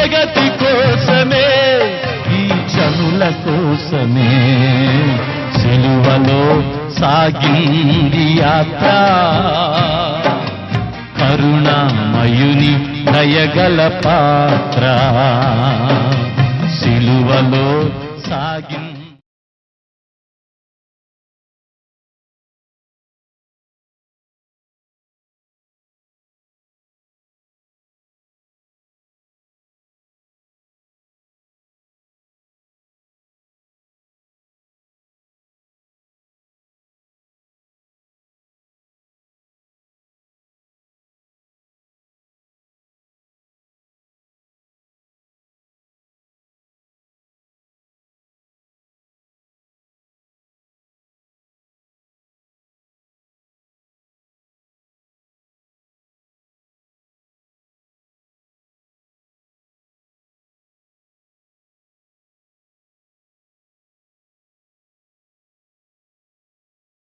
జగతి కోసమే ఈ జనుల కోసమే సిలువలో సాగింది యాత్ర. కరుణామయుని దయగల పాత్ర సిలువలో సాగింది